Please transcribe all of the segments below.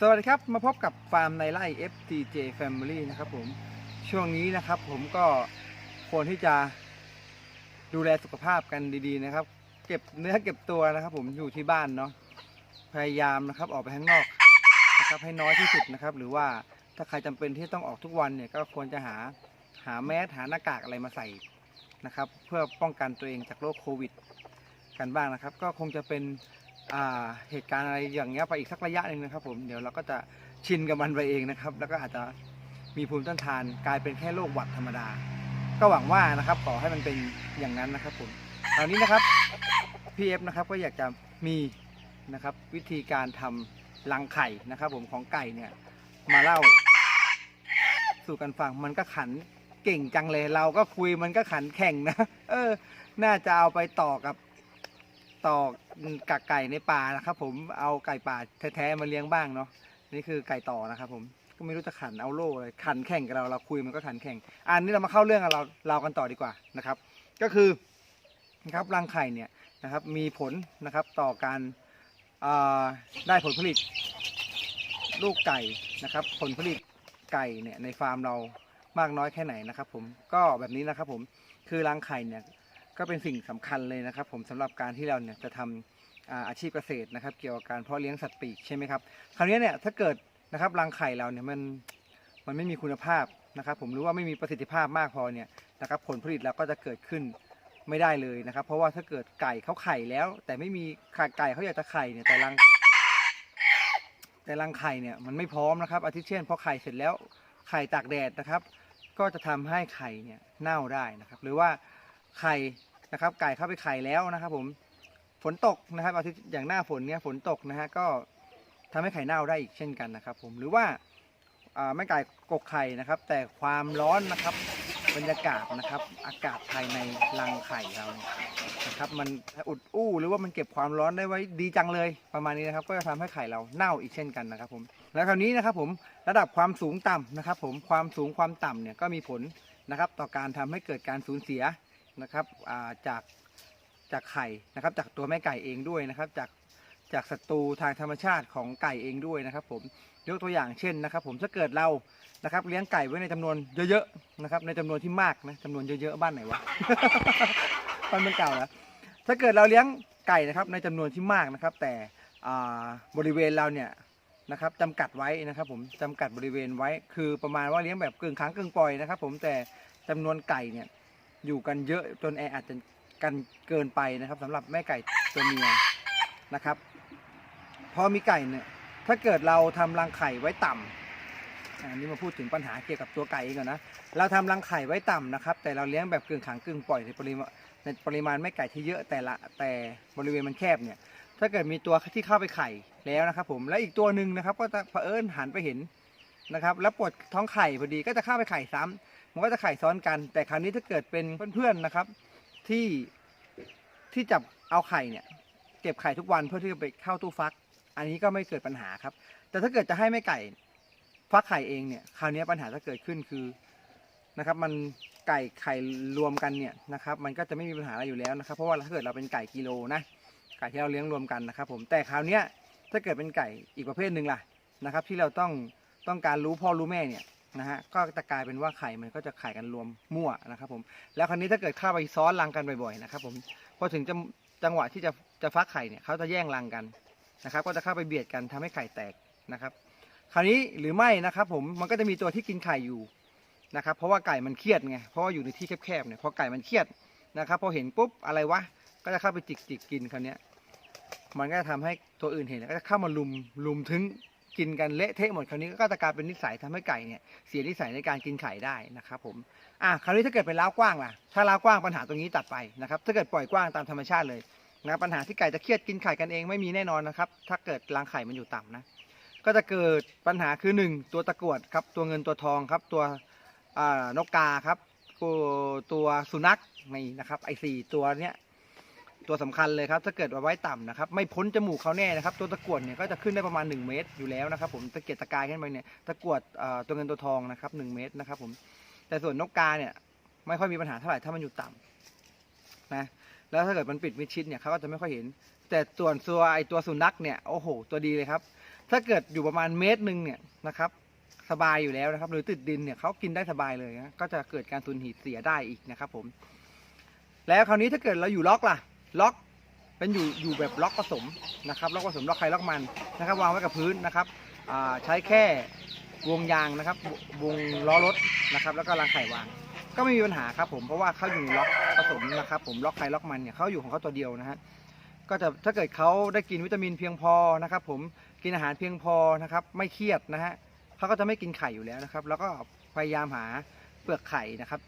สวัสดีครับ มาพบกับฟาร์มในไร่ FTJ Family นะครับผม ช่วงนี้นะครับผมก็ควรที่จะดูแลสุขภาพกันดีๆนะครับ เก็บเนื้อเก็บตัวนะครับ ผมอยู่ที่บ้านเนาะ พยายามนะครับออกไปข้างนอกนะครับให้น้อยที่สุดนะครับ หรือว่าถ้าใครจำเป็นที่ต้องออกทุกวันเนี่ยก็ควรจะหาหาแมสหาหน้ากากอะไรมาใส่นะครับ เพื่อป้องกันตัวเองจากโรคโควิด กันบ้างนะครับ ก็คงจะเป็น เหตุการณ์อะไรอย่างเงี้ยไปอีกสักระยะหนึ่งนะครับ ผมเดี๋ยวเราก็จะชินกับมันไปเองนะครับ แล้วก็อาจจะมีภูมิต้านทานกลายเป็นแค่โรคหวัดธรรมดา ก็หวังว่านะครับขอให้มันเป็นอย่างนั้นนะครับผมตอนนี้นะครับพีเอฟนะครับก็อยากจะมีนะครับวิธีการทำรังไข่นะครับ ผมของไก่เนี่ยมาเล่า สู่กันฟังมันก็ขันเก่งจังเลยเราก็คุยมันก็ขันแข่งนะ เออ น่าจะเอาไปต่อกับ ต่อกับไก่ในป่านะครับผมเอาไก่ป่าแท้ๆมาเลี้ยงบ้างเนาะนี่คือไก่ต่อนะครับผมก็ไม่รู้จะขันเอาโล่เลยขันแข่งกับเราเราคุยมันก็ขันแข่งอันนี้เรามาเข้าเรื่องกับเราเรากันต่อดีกว่านะครับ ก็คือนะครับรังไข่เนี่ยนะครับมีผลนะครับต่อการได้ผลผลิต ลูกไก่นะครับ ผลผลิตไก่เนี่ยในฟาร์มเรามากน้อยแค่ไหนนะครับ ผมก็แบบนี้นะครับผมคือรังไข่เนี่ย ก็เป็นสิ่งสำคัญเลยนะครับ ผมสำหรับการที่เราเนี่ยจะทำอาอาชีพเกษตรนะครับ เกี่ยวกับการเพาะเลี้ยงสัตว์ปีกใช่ไหมครับคราวนี้เนี่ยถ้าเกิดนะครับรังไข่เราเนี่ยมันมันไม่มีคุณภาพนะครับผมรู้ว่าไม่มีประสิทธิภาพมากพอเนี่ยนะครับผลผลิตเราก็จะเกิดขึ้นไม่ได้เลยนะครับ เพราะว่าถ้าเกิดไก่เขาไข่แล้ว แต่ไม่มีไข่ไก่เขาอยากจะไข่เนี่ยแต่รัง แต่รังไข่เนี่ยมันไม่พร้อมนะครับ อาทิเช่นพอไข่เสร็จแล้วไข่ตากแดดนะครับ ก็จะทำให้ไข่เนี่ยเน่าได้นะครับ หรือว่า ไข่นะครับ ไก่เข้าไปไข่แล้วนะครับ ผมฝนตกนะครับอาทิตย์อย่างหน้าฝนเนี่ยฝนตกนะฮะก็ทำให้ไข่เน่าได้อีกเช่นกันนะครับ ผมหรือว่าแม่ไก่กกไข่นะครับ แต่ความร้อนนะครับบรรยากาศนะครับ อากาศภายในรังไข่เรานะครับ มันอุดอู้หรือว่ามันเก็บความร้อนได้ไว้ดีจังเลยประมาณนี้นะครับ ก็จะทำให้ไข่เราเน่าอีกเช่นกันนะครับ ผมแล้วคราวนี้นะครับ ผมระดับความสูงต่ำนะครับ ผมความสูงความต่ำเนี่ยก็มีผลนะครับ ต่อการทำให้เกิดการสูญเสีย นะครับจากจากไข่นะครับ จากตัวแม่ไก่เองด้วยนะครับ จากจากศัตรูทางธรรมชาติของไก่เองด้วยนะครับ ผมยกตัวอย่างเช่นนะครับ ผมถ้าเกิดเรานะครับ เลี้ยงไก่ไว้ในจำนวนเยอะๆนะครับ ในจำนวนที่มากนะจำนวนเยอะๆบ้านไหนวะบ้านเมืองเก่าแล้วถ้าเกิดเราเลี้ยงไก่นะครับ ในจำนวนที่มากนะครับ แต่บริเวณเราเนี่ยนะครับจำกัดไว้นะครับ ผมจำกัดบริเวณไว้ คือประมาณว่าเลี้ยงแบบกึ่งค้างกึ่งปล่อยนะครับ ผมแต่จำนวนไก่เนี่ย อยู่กันเยอะจนแออัดจนกันเกินไปนะครับสำหรับแม่ไก่ตัวเมียนะครับ พอมีไก่เนี่ยถ้าเกิดเราทำรังไข่ไว้ต่ำอะอันนี้มาพูดถึงปัญหาเกี่ยวกับตัวไก่เองก่อนนะ เราทำรังไข่ไว้ต่ำนะครับ แต่เราเลี้ยงแบบกึ่งขังกึ่งปล่อยในปริมาณในปริมาณไม่ไก่ที่เยอะแต่ละแต่บริเวณมันแคบเนี่ย ถ้าเกิดมีตัวที่เข้าไปไข่แล้วนะครับผมและอีกตัวหนึ่งนะครับ ก็จะเผอิญหันไปเห็นนะครับ แล้วปวดท้องไข่พอดีก็จะเข้าไปไข่ซ้ำ มันก็จะไข่ซ้อนกัน แต่คราวนี้ถ้าเกิดเป็นเพื่อนๆนะครับที่ที่จับเอาไข่เนี่ยเก็บไข่ทุกวันเพื่อที่จะไปเข้าตู้ฟัก อันนี้ก็ไม่เกิดปัญหาครับ แต่ถ้าเกิดจะให้แม่ไก่ฟักไข่เองเนี่ยคราวนี้ปัญหาจะเกิดขึ้นคือนะครับมันไก่ไข่รวมกันเนี่ยนะครับมันก็จะไม่มีปัญหาอะไรอยู่แล้วนะครับ เพราะว่าถ้าเกิดเราเป็นไก่กิโลนะไก่ที่เราเลี้ยงรวมกันนะครับผมแต่คราวนี้ถ้าเกิดเป็นไก่อีกประเภทหนึ่งล่ะนะครับ ที่เราต้องต้องการรู้พ่อรู้แม่เนี่ย นะฮะก็จะกลายเป็นว่าไข่มันก็จะไข่กันรวมมั่วนะครับผมแล้วคราวนี้ถ้าเกิดเข้าไปซ้อนรังกันบ่อยๆนะครับผมพอถึงจังจังหวะที่จะจะฟักไข่เนี่ยเขาจะแย่งรังกันนะครับ ก็จะเข้าไปเบียดกันทำให้ไข่แตกนะครับ คราวนี้หรือไม่นะครับผมมันก็จะมีตัวที่กินไข่อยู่นะครับ เพราะว่าไก่มันเครียดไงเพราะว่าอยู่ในที่แคบๆเนี่ยพอไก่มันเครียดนะครับพอเห็นปุ๊บอะไรวะก็จะเข้าไปจิกจิกกินคราวนี้มันก็จะทำให้ตัวอื่นเห็นแล้วก็จะเข้ามาลุมลุมถึง กินกันเละเทะหมดคราวนี้ก็จะกลายเป็นนิสัยทำให้ไก่เนี่ยเสียนิสัยในการกินไข่ได้นะครับผมอะคราวนี้ถ้าเกิดเป็นล้าวกว้างล่ะถ้าล้าวกว้างปัญหาตรงนี้ตัดไปนะครับถ้าเกิดปล่อยกว้างตามธรรมชาติเลยนะปัญหาที่ไก่จะเครียดกินไข่กันเองไม่มีแน่นอนนะครับถ้าเกิดรังไข่มันอยู่ต่ำนะก็จะเกิดปัญหาคือหนึ่งตัวตะกรวดครับตัวเงินตัวทองครับตัวนกกาครับตัวสุนัขนี่นะครับไอ้สี่ตัวเนี้ย ตัวสำคัญเลยครับถ้าเกิดเอาไว้ต่ำนะครับไม่พ้นจมูกเขาแน่นะครับ ตัวตะกวดเนี่ยก็จะขึ้นได้ประมาณ 1 เมตรอยู่แล้วนะครับ ผมตะเกียกตะกายขึ้นไปเนี่ยตะกวดตัวเงินตัวทองนะครับ1เมตรนะครับผมแต่ส่วนนกกาเนี่ยไม่ค่อยมีปัญหาเท่าไหร่ถ้ามันอยู่ต่ำนะแล้วถ้าเกิดมันปิดมิดชิดเนี่ยเขาก็จะไม่ค่อยเห็น แต่ส่วนตัวไอตัวสุนัขเนี่ยโอ้โห ตัวดีเลยครับ ถ้าเกิดอยู่ประมาณเมตรหนึ่งเนี่ยนะครับสบายอยู่แล้วนะครับ หรือติดดินเนี่ยเขากินได้สบายเลยนะก็จะเกิดการสูญหีบเสียได้อีกนะครับ ผม แล้วคราวนี้ถ้าเกิดเราอยู่ล็อกล่ะ ล็อกเป็นอยู่อยู่แบบล็อกผสมนะครับล็อกผสมล็อกใครล็อกมันนะครับวางไว้กับพื้นนะครับใช้แค่วงยางนะครับวงล้อรถนะครับ แล้วก็รังไข่วาง ก็ไม่มีปัญหาครับผมเพราะว่าเขาอยู่ล็อกผสมนะครับ ผมล็อกใครล็อกมันเนี่ยเขาอยู่ของเขาตัวเดียวนะฮะก็จะถ้าเกิดเขาได้กินวิตามินเพียงพอนะครับ ผมกินอาหารเพียงพอนะครับ ไม่เครียดนะฮะเขาก็จะไม่กินไข่อยู่แล้วนะครับ แล้วก็พยายามหาเปลือกไข่นะครับ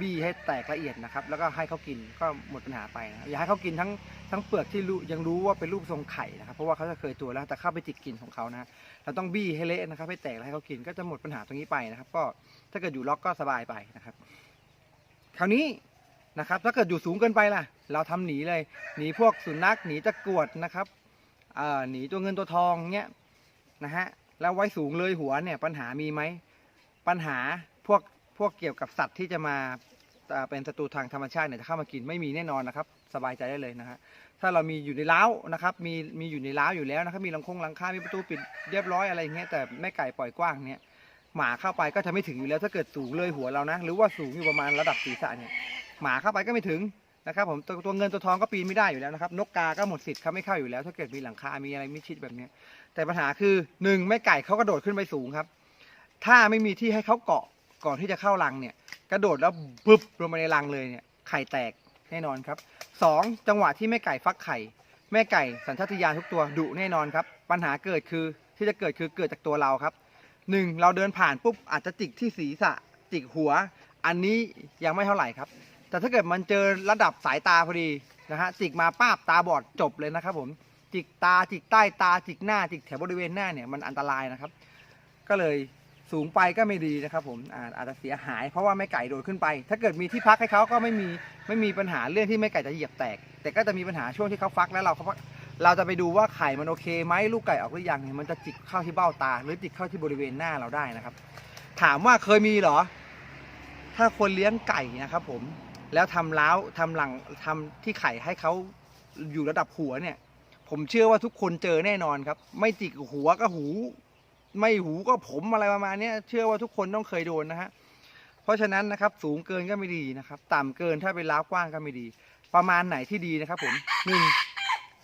บี้ให้แตกละเอียดนะครับ แล้วก็ให้เขากินก็หมดปัญหาไปนะครับอย่าให้เขากินทั้งทั้งเปลือกที่รู้ยังรู้ว่าเป็นรูปทรงไข่นะครับ เพราะว่าเขาจะเคยตัวแล้วแต่เข้าไปจิกกินของเขานะเราต้องบี้ให้เละนะครับ ให้แตกแล้วให้เขากินก็จะหมดปัญหาตรงนี้ไปนะครับ ก็ถ้าเกิดอยู่ล็อกก็สบายไปนะครับ คราวนี้นะครับ ถ้าเกิดอยู่สูงเกินไปล่ะ เราทำหนีเลยหนีพวกสุนัขหนีตะกรวดนะครับหนีตัวเงินตัวทองเนี้ยนะฮะแล้วไว้สูงเลยหัวเนี่ยปัญหามีไหมปัญหาพวก วกเกี่ยวกับสัตว์ที่จะมาเป็นศัตรูทางธรรมชาติเนี่ยจะเข้ามากินไม่มีแน่นอนนะครับ สบายใจได้เลยนะฮะถ้าเรามีอยู่ในเล้านะครับมีมีอยู่ในเล้าอยู่แล้วนะครับมีลังคงลังค่ามีประตูปิดเรียบร้อยอะไรอย่างเงี้ยแต่แม่ไก่ปล่อยกว้างเนี่ยหมาเข้าไปก็จะไม่ถึงอยู่แล้วถ้าเกิดสูงเลยหัวเรานะ หรือว่าสูงอยู่ประมาณระดับศีรษะเนี่ยหมาเข้าไปก็ไม่ถึงนะครับผมตัวตัวเงินตัวทองก็ปีนไม่ได้อยู่แล้วนะครับ นกกาก็หมดสิทธิ์เขาไม่เข้าอยู่แล้ว ถ้าเกิดมีหลังคา มีอะไรมิชิดแบบเนี้ยแต่ปัญหาคือหนึ่งแม่ไก่เขากระโดดขึ้นไปสูงครับ ถ้าไม่มีที่ให้เขาเกาะ ก่อนที่จะเข้ารังเนี่ย กระโดดแล้วบึบลงมาในรังเลยเนี่ยไข่แตกแน่นอนครับสองจังหวะที่แม่ไก่ฟักไข่ แม่ไก่สัญชาตญาณทุกตัวดุแน่นอนครับ ปัญหาเกิดคือที่จะเกิดคือเกิดจากตัวเราครับหนึ่งเราเดินผ่านปุ๊บอาจจะจิกที่ศีรษะจิกหัว อันนี้ยังไม่เท่าไหร่ครับ แต่ถ้าเกิดมันเจอระดับสายตาพอดีนะฮะจิกมาป้าบตาบอดจบเลยนะครับผมจิกตาจิกใต้ตาจิกหน้าจิกแถวบริเวณหน้าเนี่ยมันอันตรายนะครับ ก็เลย สูงไปก็ไม่ดีนะครับผมอาอาจจะเสียหายเพราะว่าแม่ไก่โดดขึ้นไป ถ้าเกิดมีที่พักให้เขาก็ไม่มีไม่มีปัญหาเรื่องที่แม่ไก่จะเหยียบแตก แต่ก็จะมีปัญหาช่วงที่เขาฟักแล้วเราเขาฟักเราจะไปดูว่าไข่มันโอเคไหมลูกไก่ออกหรือยังเนี่ยมันจะจิกเข้าที่เบ้าตา หรือจิกเข้าที่บริเวณหน้าเราได้นะครับ ถามว่าเคยมีเหรอ ถ้าคนเลี้ยงไก่นะครับผมแล้วทำล้าวทำหลังทำที่ไข่ให้เขาอยู่ระดับหัวเนี่ย ผมเชื่อว่าทุกคนเจอแน่นอนครับ ไม่จิกหัวก็หู ไม่หูก็ผมอะไรประมาณนี้เชื่อว่าทุกคนต้องเคยโดนนะฮะเพราะฉะนั้นนะครับสูงเกินก็ไม่ดีนะครับ ต่ำเกินถ้าเป็นล้าวกว้างก็ไม่ดี ประมาณไหนที่ดีนะครับ ผมหนึ่ง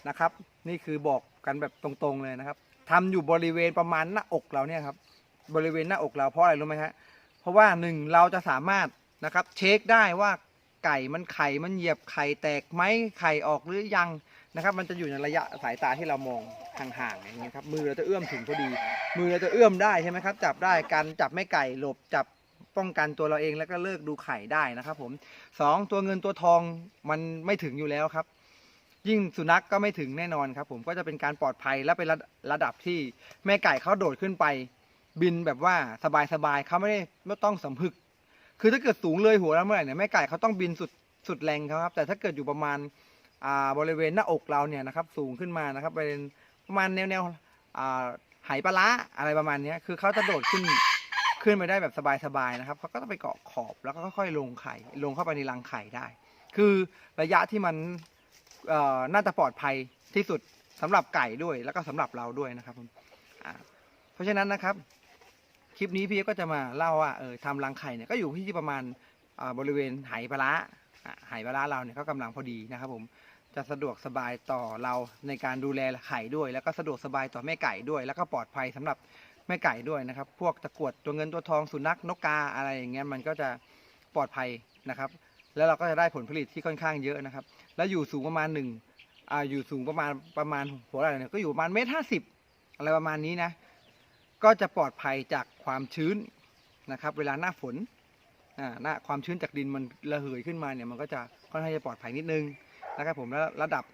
นะครับ นี่คือบอกกันแบบตรงๆเลยนะครับทำอยู่บริเวณประมาณหน้าอกเราเนี่ยครับ บริเวณหน้าอกเราเพราะอะไรรู้ไหมฮะเพราะว่าหนึ่งเราจะสามารถนะครับ เช็คได้ว่าไก่มันไข่มันเหยียบไข่แตกไหมไข่ออกหรือยัง นะครับ มันจะอยู่ในระยะสายตาที่เรามองห่างๆอย่างเงี้ยครับมือเราจะเอื้อมถึงพอดี มือเราจะเอื้อมได้ใช่ไหมครับ จับได้การจับไม่ไก่หลบจับป้องกันตัวเราเองแล้วก็เลิกดูไข่ได้นะครับ ผมสองตัวเงินตัวทองมันไม่ถึงอยู่แล้วครับ ยิ่งสุนัขกก็ไม่ถึงแน่นอนครับ ผมก็จะเป็นการปลอดภัยและเป็นระระดับที่แม่ไก่เขาโดดขึ้นไป บินแบบว่าสบายๆเขาไม่ได้ไม่ต้องสำพึก คือถ้าเกิดสูงเลยหัวแล้วเมื่อไหร่เนี่ยแม่ไก่เขาต้องบินสุดสุดแรงครับ แต่ถ้าเกิดอยู่ประมาณ บริเวณหน้าอกเราเนี่ยนะครับสูงขึ้นมานะครับเป็นประมาณแนวแนวๆอ่าไหปลาร้าอะไรประมาณนี้คือเขาจะโดดขึ้นขึ้นไปได้แบบสบายๆนะครับเขาก็ต้องไปเกาะขอบแล้วก็ค่อยๆลงไข่ลงเข้าไปในรังไข่ได้ คือระยะที่มันน่าจะปลอดภัยที่สุดสำหรับไก่ด้วย แล้วก็สำหรับเราด้วยนะครับผมเพราะฉะนั้นนะครับ คลิปนี้พี่ก็จะมาเล่าว่าเออทำรังไข่เนี่ยก็อยู่ที่ประมาณบริเวณไหปลาระไหปลาร้าเราเนี่ยก็กำลังพอดีนะครับผม จะสะดวกสบายต่อเราในการดูแลไข่ด้วย แล้วก็สะดวกสบายต่อแม่ไก่ด้วย แล้วก็ปลอดภัยสำหรับแม่ไก่ด้วยนะครับ พวกตะกรวดตัวเงินตัวทองสุนัขนกกาอะไรอย่างเงี้ยมันก็จะปลอดภัยนะครับ แล้วเราก็จะได้ผลผลิตที่ค่อนข้างเยอะนะครับ แล้วอยู่สูงประมาณหนึ่งอ่าอยู่สูงประมาณประมาณหัวอะไรเนี่ยก็อยู่ประมาณเมตรห้าสิบอะไรประมาณนี้นะ ก็จะปลอดภัยจากความชื้นนะครับ เวลาหน้าฝนอ่าหน้าความชื้นจากดินมันระเหยขึ้นมาเนี่ยมันก็จะค่อนข้างจะปลอดภัยนิดนึง นะครับผมแล้วระดับ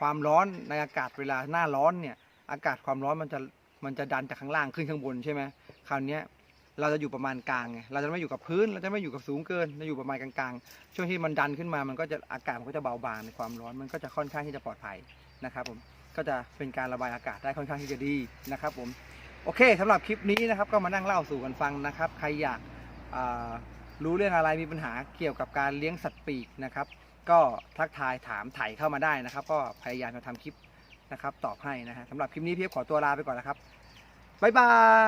ความร้อนในอากาศเวลาหน้าร้อนเนี่ยอากาศความร้อนมันจะมันจะดันจากข้างล่างขึ้นข้างบนใช่ไหมคราวนี้เราจะอยู่ประมาณกลางไงเราจะไม่อยู่กับพื้นเราจะไม่อยู่กับสูงเกินเราอยู่ประมาณกลางๆช่วงที่มันดันขึ้นมามันก็จะอากาศมันก็จะเบาบางในความร้อนมันก็จะค่อนข้างที่จะปลอดภัยนะครับผมก็จะเป็นการระบายอากาศได้ค่อนข้างที่จะดีนะครับผมโอเคสำหรับคลิปนี้นะครับก็มานั่งเล่าสู่กันฟังนะครับ ใครอยากรู้เรื่องอะไรมีปัญหาเกี่ยวกับการเลี้ยงสัตว์ปีกนะครับ ก็ทักทายถามไถ่เข้ามาได้นะครับ ก็พยายามจะทำคลิปนะครับตอบให้นะฮะสำหรับคลิปนี้พี่ขอตัวลาไปก่อนนะครับบ๊ายบาย